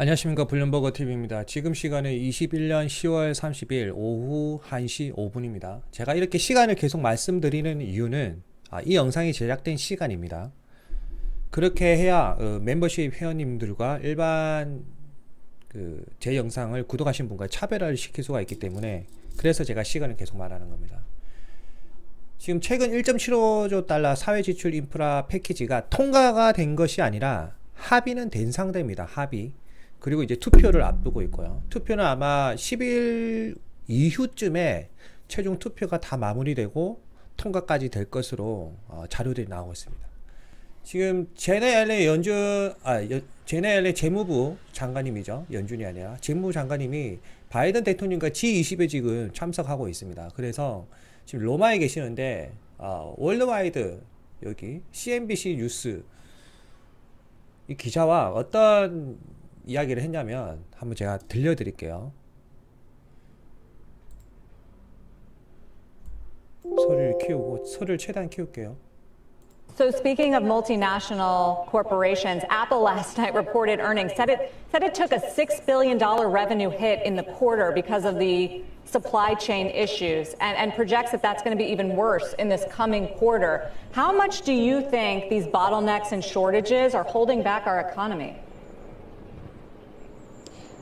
안녕하십니까 블룸버거 TV입니다. 지금 시간은 21년 10월 30일 오후 1시 5분입니다. 제가 이렇게 시간을 계속 말씀드리는 이유는 아, 이 영상이 제작된 시간입니다. 그렇게 해야 어, 멤버십 회원님들과 일반 그 제 영상을 구독하신 분과 차별화를 시킬 수가 있기 때문에 그래서 제가 시간을 계속 말하는 겁니다. 지금 최근 1.75조 달러 사회 지출 인프라 패키지가 통과가 된 것이 아니라 합의는 된 상태입니다. 합의. 그리고 이제 투표를 앞두고 있고요. 투표는 아마 10일 이후쯤에 최종 투표가 다 마무리되고 통과까지 될 것으로 어, 자료들이 나오고 있습니다. 지금 제네 앨런 연준 아 연- 제네 앨런 재무부 장관님이죠 연준이 아니라 재무부 장관님이 바이든 대통령과 G20에 지금 참석하고 있습니다. 그래서 지금 로마에 계시는데 어, 월드와이드 여기 CNBC 뉴스 이 기자와 어떤 이야기를 했냐면 한번 제가 들려드릴게요. 소리를 키우고 소리를 최대한 키울게요. So speaking of multinational corporations, Apple last night reported earnings said it said it took a six billion dollar revenue hit in the quarter because of the supply chain issues, and, and projects that that's going to be even worse in this coming quarter. How much do you think these bottlenecks and shortages are holding back our economy?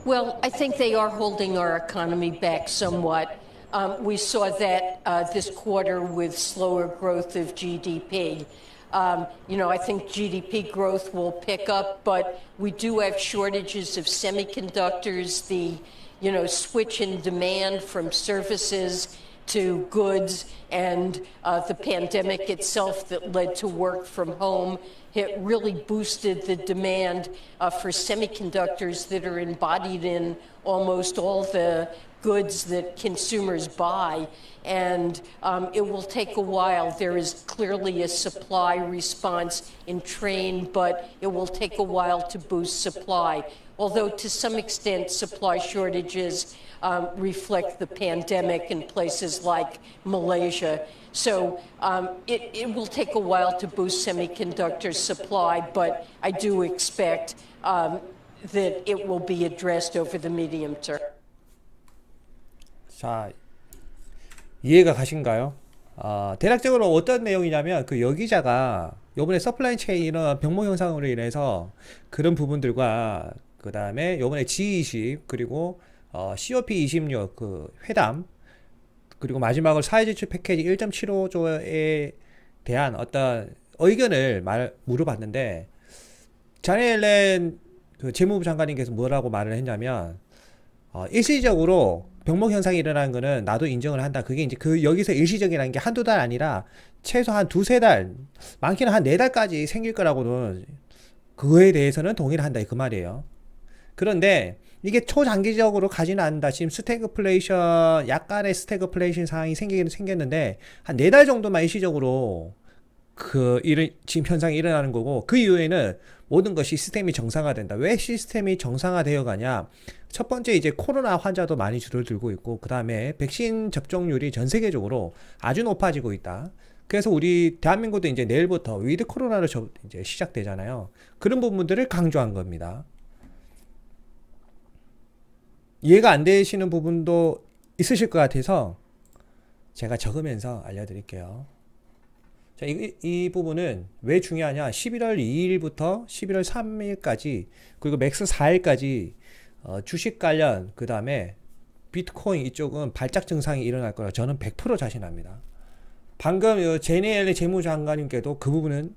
Well, I think they are holding our economy back somewhat. Um, we saw that uh, this quarter with slower growth of GDP. Um, you know, I think GDP growth will pick up, but we do have shortages of semiconductors. The, you know, switch in demand from services to goods and uh, the pandemic itself that led to work from home. It really boosted the demand uh, for semiconductors that are embodied in almost all the goods that consumers buy. And um, it will take a while. There is clearly a supply response in train, but it will take a while to boost supply Although, to some extent, supply shortages um, reflect the pandemic in places like Malaysia. So um, it, it will take a while to boost semiconductor supply, but I do expect um, that it will be addressed over the medium term. 자, 이해가 가신가요? 아, 대략적으로 어떤 내용이냐면 그 여기자가 요번에 서플라이 체인 이런 병목 현상으로 인해서 그런 부분들과 그 다음에 요번에 G20 그리고 어, COP26 그 회담 그리고 마지막으로 사회지출 패키지 1.75조에 대한 어떤 의견을 말 물어봤는데 자네엘렌 그 재무부 장관님께서 뭐라고 말을 했냐면 어, 일시적으로 병목 현상이 일어나는 거는 나도 인정을 한다. 그게 이제 그 여기서 일시적이라는 게 한두 달 아니라 최소 한 두세 달, 많게는 한 네 달까지 생길 거라고는 그거에 대해서는 동의를 한다. 그 말이에요. 그런데 이게 초장기적으로 가지는 않는다. 지금 스태그플레이션 약간의 스태그플레이션 상황이 생기긴 생겼는데 한 네 달 정도만 일시적으로 그 일은 지금 현상이 일어나는 거고 그 이후에는 모든 것이 시스템이 정상화된다. 왜 시스템이 정상화되어 가냐? 첫 번째 이제 코로나 환자도 많이 줄어들고 있고 그 다음에 백신 접종률이 전 세계적으로 아주 높아지고 있다. 그래서 우리 대한민국도 이제 내일부터 위드 코로나로 접- 이제 시작되잖아요. 그런 부분들을 강조한 겁니다. 이해가 안 되시는 부분도 있으실 것 같아서 제가 적으면서 알려드릴게요. 자, 이, 이 부분은 왜 중요하냐? 11월 2일부터 11월 3일까지 그리고 맥스 4일까지 어, 주식 관련 그 다음에 비트코인 이쪽은 발작 증상이 일어날 거라 저는 100% 자신합니다. 방금 요 제니엘의 재무장관님께도 그 부분은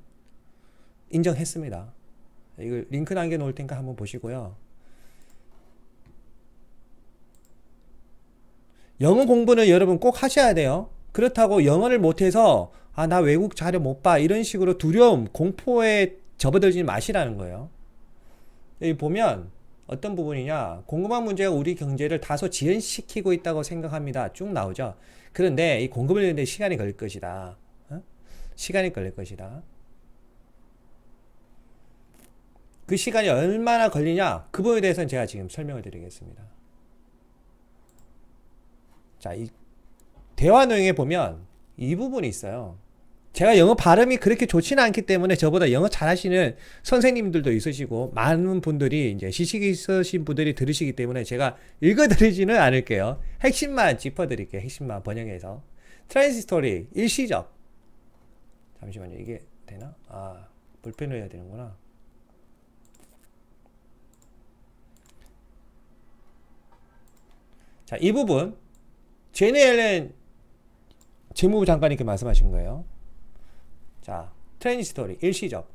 인정했습니다. 이거 링크 남겨놓을 테니까 한번 보시고요. 영어 공부는 여러분 꼭 하셔야 돼요. 그렇다고 영어를 못해서 아, 나 외국 자료 못 봐. 이런 식으로 두려움, 공포에 접어들지 마시라는 거예요. 여기 보면 어떤 부분이냐. 공급망 문제가 우리 경제를 다소 지연시키고 있다고 생각합니다. 쭉 나오죠. 그런데 이 공급을 내는데 시간이 걸릴 것이다. 어? 시간이 걸릴 것이다. 그 시간이 얼마나 걸리냐. 그 부분에 대해서는 제가 지금 설명을 드리겠습니다. 자, 이 대화 내용에 보면 이 부분이 있어요. 제가 영어 발음이 그렇게 좋지는 않기 때문에 저보다 영어 잘하시는 선생님들도 있으시고 많은 분들이 이제 지식이 있으신 분들이 들으시기 때문에 제가 읽어드리지는 않을게요. 핵심만 짚어드릴게요. 핵심만 번역해서 트랜지스토리 일시적 잠시만요. 이게 되나? 아 볼펜을 해야 되는구나. 자, 이 부분 제니 앨런 재무부 장관님께 말씀하신 거예요. 자, 트랜지스토리 일시적.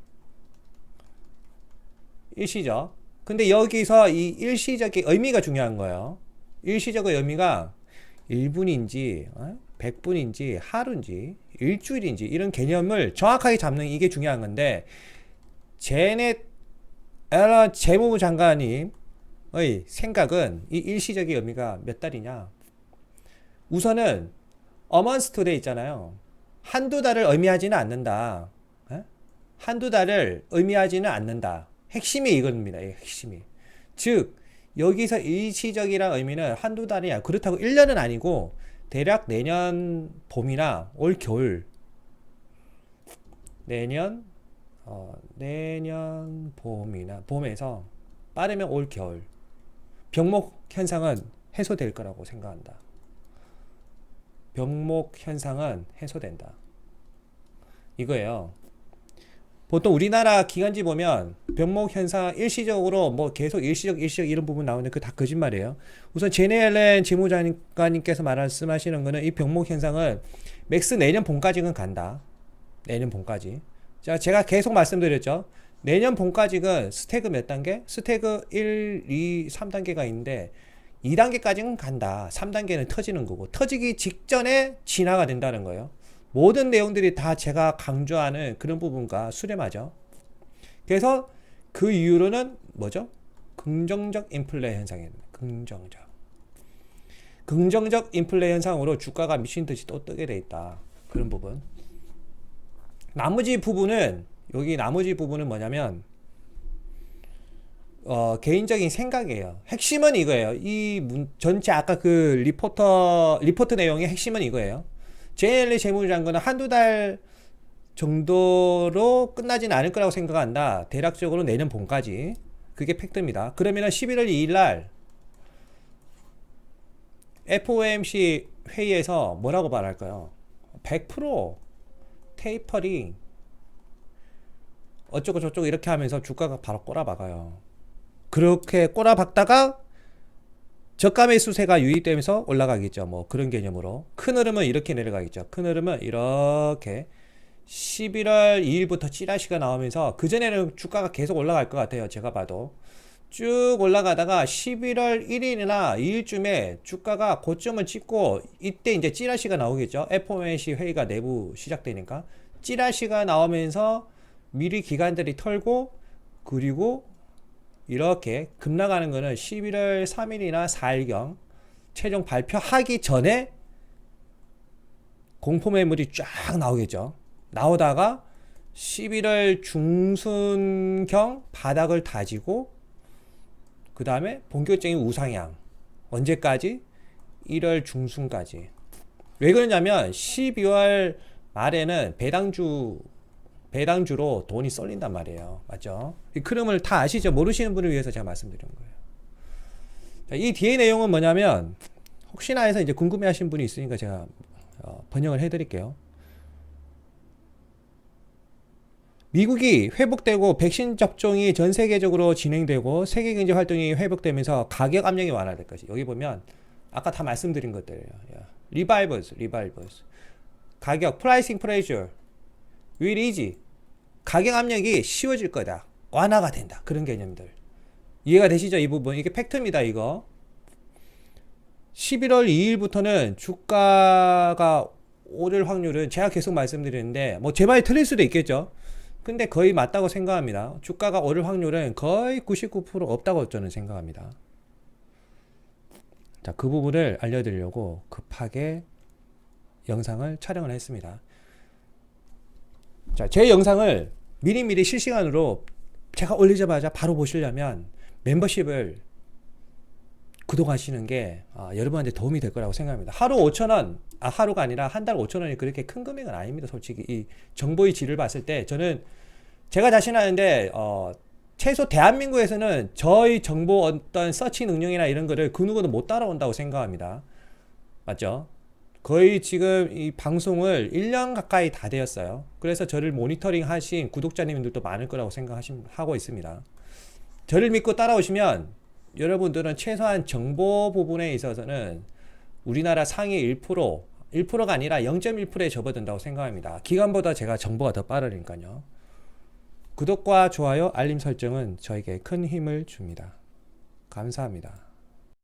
일시적. 근데 여기서 이 일시적의 의미가 중요한 거예요. 일시적의 의미가 1분인지, 어? 100분인지, 하루인지, 일주일인지 이런 개념을 정확하게 잡는 이게 중요한 건데 제넷 앨런 재무부 장관님의 생각은 이 일시적의 의미가 몇 달이냐? 우선은 어먼스토데 있잖아요. 한두 달을 의미하지는 않는다. 에? 한두 달을 의미하지는 않는다. 핵심이 이겁니다. 이 핵심이. 즉 여기서 일시적이란 의미는 한두 달이야. 그렇다고 1년은 아니고 대략 내년 봄이나 올 겨울 내년 어, 내년 봄이나 봄에서 빠르면 올 겨울 병목 현상은 해소될 거라고 생각한다. 병목 현상은 해소된다. 이거예요. 보통 우리나라 기관지 보면 병목 현상 일시적으로 뭐 계속 일시적 일시적 이런 부분 나오는데 그 다 거짓말이에요. 우선 제네 앨런 재무장관님께서 말씀하시는 거는 이 병목 현상은 맥스 내년 봄까지는 간다. 내년 봄까지. 자, 제가 계속 말씀드렸죠. 내년 봄까지는 스태그 몇 단계? 스태그 1, 2, 3단계가 있는데 2단계까지는 간다. 3단계는 터지는 거고 터지기 직전에 진화가 된다는 거예요. 모든 내용들이 다 제가 강조하는 그런 부분과 수렴하죠. 그래서 그 이후로는 뭐죠? 긍정적 인플레 현상이 긍정적. 긍정적 인플레 현상으로 주가가 미친 듯이 또 뜨게 돼 있다. 그런 부분. 나머지 부분은 여기 나머지 부분은 뭐냐면 어, 개인적인 생각이에요. 핵심은 이거예요. 이 문, 전체 아까 그 리포터 리포트 내용의 핵심은 이거예요. JLA 재무장관은 한두 달 정도로 끝나지는 않을 거라고 생각한다. 대략적으로 내년 봄까지. 그게 팩트입니다. 그러면은 11월 2일 날 FOMC 회의에서 뭐라고 말할까요? 100% 테이퍼링 어쩌고 저쩌고 이렇게 하면서 주가가 바로 꼬라박아요. 그렇게 꼬라박다가 저가 매수세가 유입되면서 올라가겠죠. 뭐 그런 개념으로 큰 흐름은 이렇게 내려가겠죠. 큰 흐름은 이렇게 11월 2일부터 찌라시가 나오면서 그 전에는 주가가 계속 올라갈 것 같아요. 제가 봐도 쭉 올라가다가 11월 1일이나 2일쯤에 주가가 고점을 찍고 이때 이제 찌라시가 나오겠죠. FOMC 회의가 내부 시작되니까 찌라시가 나오면서 미리 기관들이 털고 그리고 이렇게 급락하는 거는 11월 3일이나 4일경 최종 발표하기 전에 공포 매물이 쫙 나오겠죠. 나오다가 11월 중순경 바닥을 다지고 그 다음에 본격적인 우상향 언제까지? 1월 중순까지. 왜 그러냐면 12월 말에는 배당주 배당주로 돈이 쏠린단 말이에요. 맞죠? 이 흐름을 다 아시죠? 모르시는 분을 위해서 제가 말씀드린 거예요. 자, 이 뒤에 내용은 뭐냐면 혹시나 해서 이제 궁금해 하신 분이 있으니까 제가 어, 번역을 해 드릴게요. 미국이 회복되고 백신 접종이 전 세계적으로 진행되고 세계 경제 활동이 회복되면서 가격 압력이 완화될 것이. 여기 보면 아까 다 말씀드린 것들이에요. 리바이버스, 리바이버스. 가격, 프라이싱 프레셔, will. 가격 압력이 쉬워질 거다. 완화가 된다. 그런 개념들. 이해가 되시죠? 이 부분. 이게 팩트입니다, 이거. 11월 2일부터는 주가가 오를 확률은 제가 계속 말씀드리는데, 뭐 제 말이 틀릴 수도 있겠죠. 근데 거의 맞다고 생각합니다. 주가가 오를 확률은 거의 99% 없다고 저는 생각합니다. 자, 그 부분을 알려드리려고 급하게 영상을 촬영을 했습니다. 자, 제 영상을 미리미리 실시간으로 제가 올리자마자 바로 보시려면 멤버십을 구독하시는 게 아, 여러분한테 도움이 될 거라고 생각합니다. 하루 5천 원, 아 하루가 아니라 한 달 5천 원이 그렇게 큰 금액은 아닙니다. 솔직히 이 정보의 질을 봤을 때 저는 제가 자신하는데 어, 최소 대한민국에서는 저희 정보 어떤 서치 능력이나 이런 거를 그 누구도 못 따라온다고 생각합니다. 맞죠? 거의 지금 이 방송을 1년 가까이 다 되었어요. 그래서 저를 모니터링 하신 구독자님들도 많을 거라고 생각하고 있습니다. 저를 믿고 따라오시면 여러분들은 최소한 정보 부분에 있어서는 우리나라 상위 1%, 1%가 아니라 0.1%에 접어든다고 생각합니다. 기간보다 제가 정보가 더 빠르니까요. 구독과 좋아요, 알림 설정은 저에게 큰 힘을 줍니다. 감사합니다.